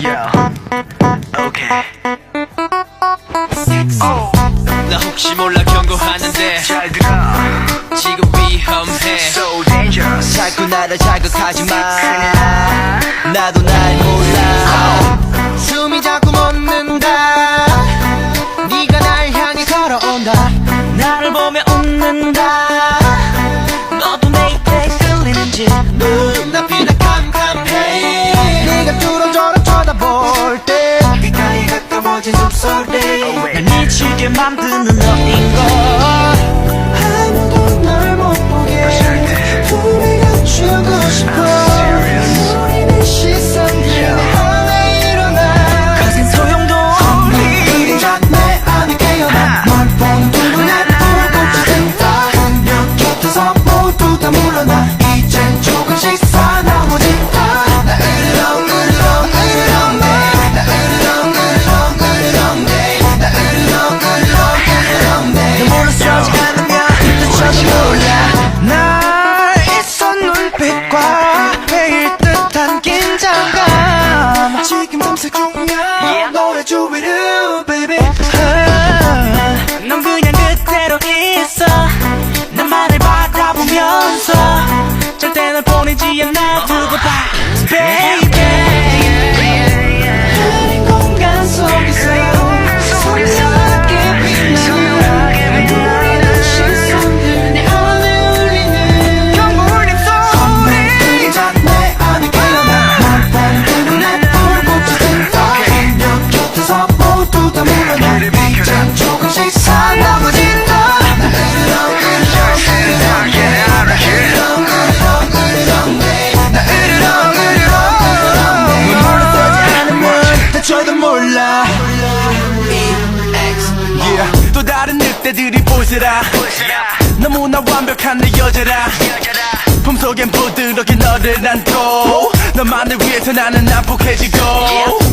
Yeah. Okay. Oh. 나 혹시 몰라 경고하는데 잘 들어. 지금 위험해 So dangerous. 자꾸 나를 자극하지 마 나도 날 몰라 숨이 자꾸 멎는다 네가 날 향해 걸어온다 나를 보며 웃는다 만드는 너인 걸 매일 듯한 긴장감. 지금 탐색 중이야. 너의 주위를 baby. 아, 넌 그냥 그대로 있어. 나만을 바라보면서. 절대 널 보내지 않아. 두고 봐. Baby 늑대들이 보시라. 너무나 완벽한 내 여자라. 품속엔 부드럽게 너를 안고 너만을 위해서 나는 난폭해지고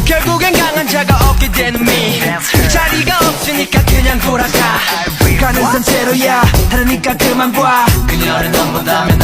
결국엔 강한 자가 없게 되는 미. 자리가 없으니까 그냥 돌아가. 가는 산채로야. 다르니까 그만 봐. 그녀를 넘본다면